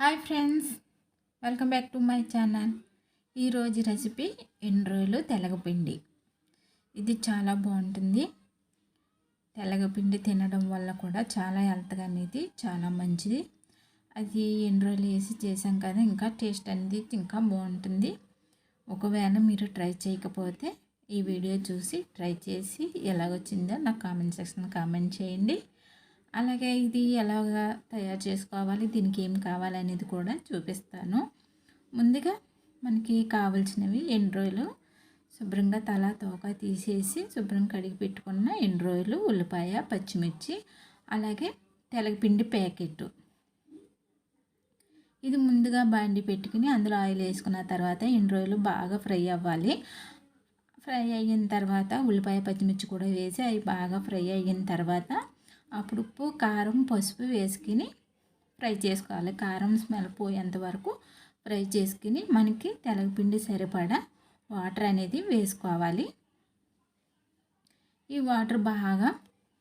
Hi friends welcome back to my channel. ఈరోజు recipe ఎన్ని రోజులు తెలగపిండి? ఇది చాలా బాగుంటుంది. తెలగపిండి తినడం వల్ల కూడా చాలా హెల్త్గా అనేది చాలా మంచిది. అది ఎన్ని రోజులు వేసి చేసాం కదా ఇంకా టేస్ట్ అనేది ఇంకా బాగుంటుంది. ఒకవేళ మీరు ట్రై చేయకపోతే ఈ వీడియో చూసి ట్రై చేసి ఎలాగొచ్చిందో నాకు కామెంట్ సెక్షన్ కామెంట్ చేయండి. అలాగే ఇది ఎలాగా తయారు చేసుకోవాలి దీనికి ఏం కావాలనేది కూడా చూపిస్తాను. ముందుగా మనకి కావలసినవి ఎండ్రోయిలు శుభ్రంగా తల తోక తీసేసి శుభ్రం కడిగి పెట్టుకున్న ఎండ్రోయిలు ఉల్లిపాయ పచ్చిమిర్చి అలాగే తెలగపిండి ప్యాకెట్ ఇది ముందుగా బాండి పెట్టుకుని అందులో ఆయిల్ వేసుకున్న తర్వాత ఎండ్రోయిలు బాగా ఫ్రై అవ్వాలి. ఫ్రై అయిన తర్వాత ఉల్లిపాయ పచ్చిమిర్చి కూడా వేసి అవి బాగా ఫ్రై అయిన తర్వాత అప్పుడు ఉప్పు కారం పసుపు వేసుకుని ఫ్రై చేసుకోవాలి. కారం స్మెల్ పోయేంత వరకు ఫ్రై చేసుకుని మనకి తెలగపిండి సరిపడా వాటర్ అనేది వేసుకోవాలి. ఈ వాటర్ బాగా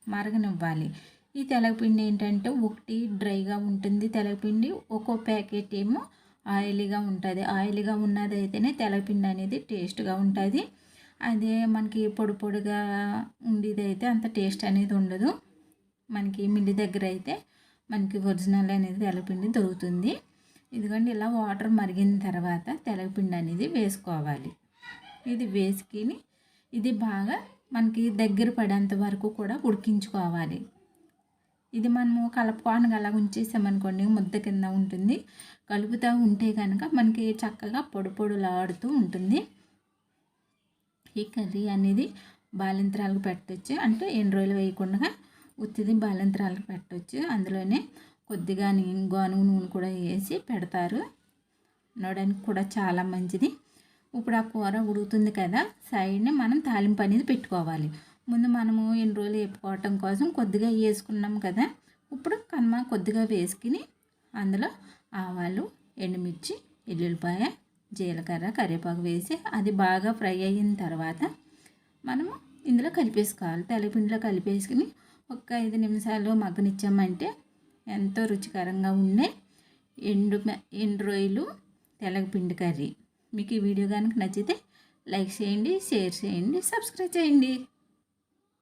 మరగనివ్వాలి. ఈ తెలగపిండి ఏంటంటే ఒకటి డ్రైగా ఉంటుంది. తెలగపిండి ఒక్కో ప్యాకెట్ ఏమో ఆయిలీగా ఉంటుంది. ఆయిలీగా ఉన్నది అయితేనే తెలగపిండి అనేది టేస్ట్గా ఉంటుంది. అదే మనకి పొడి పొడిగా ఉండేది అయితే అంత టేస్ట్ అనేది ఉండదు. మనకి మిల్లి దగ్గర అయితే మనకి ఒరిజినల్ అనేది తెలపిండి దొరుకుతుంది. ఇదిగోండి ఇలా వాటర్ మరిగిన తర్వాత తెలపిండి అనేది వేసుకోవాలి. ఇది వేసుకుని ఇది బాగా మనకి దగ్గర పడేంత వరకు కూడా ఉడికించుకోవాలి. ఇది మనము కలపకోనగా అలా ఉంచేసామనుకోండి ముద్ద కింద ఉంటుంది. కలుపుతూ ఉంటే కనుక మనకి చక్కగా పొడి పొడులాడుతూ ఉంటుంది. ఈ కర్రీ అనేది బాలింతరాలకు పెట్టచ్చు. అంటే ఎన్ని రోజులు వేయకుండా ఉత్తిది బాలంత్రాలకు పెట్టవచ్చు అందులోనే కొద్దిగా గోనుగు నూనె కూడా వేసి పెడతారు. నడడానికి కూడా చాలా మంచిది. ఇప్పుడు ఆ కూర ఉడుకుతుంది కదా సైడ్ని మనం తాలింపు అనేది పెట్టుకోవాలి. ముందు మనము ఎన్ని రోజులు వేపుకోవటం కోసం కొద్దిగా వేసుకున్నాం కదా ఇప్పుడు కనుమ కొద్దిగా వేసుకుని అందులో ఆవాలు ఎండుమిర్చి ఎల్లుల్లిపాయ జీలకర్ర కరివేపాకు వేసి అది బాగా ఫ్రై అయిన తర్వాత మనము ఇందులో కలిపేసుకోవాలి. తెల్లపిండిలో కలిపేసుకుని ఒక ఐదు నిమిషాలు మగ్గనిచ్చామంటే ఎంతో రుచికరంగా ఉండే ఎండు ఎండు రొయ్యలు తెలగపిండి కర్రీ. మీకు ఈ వీడియో కనుక నచ్చితే లైక్ చేయండి షేర్ చేయండి సబ్స్క్రైబ్ చేయండి.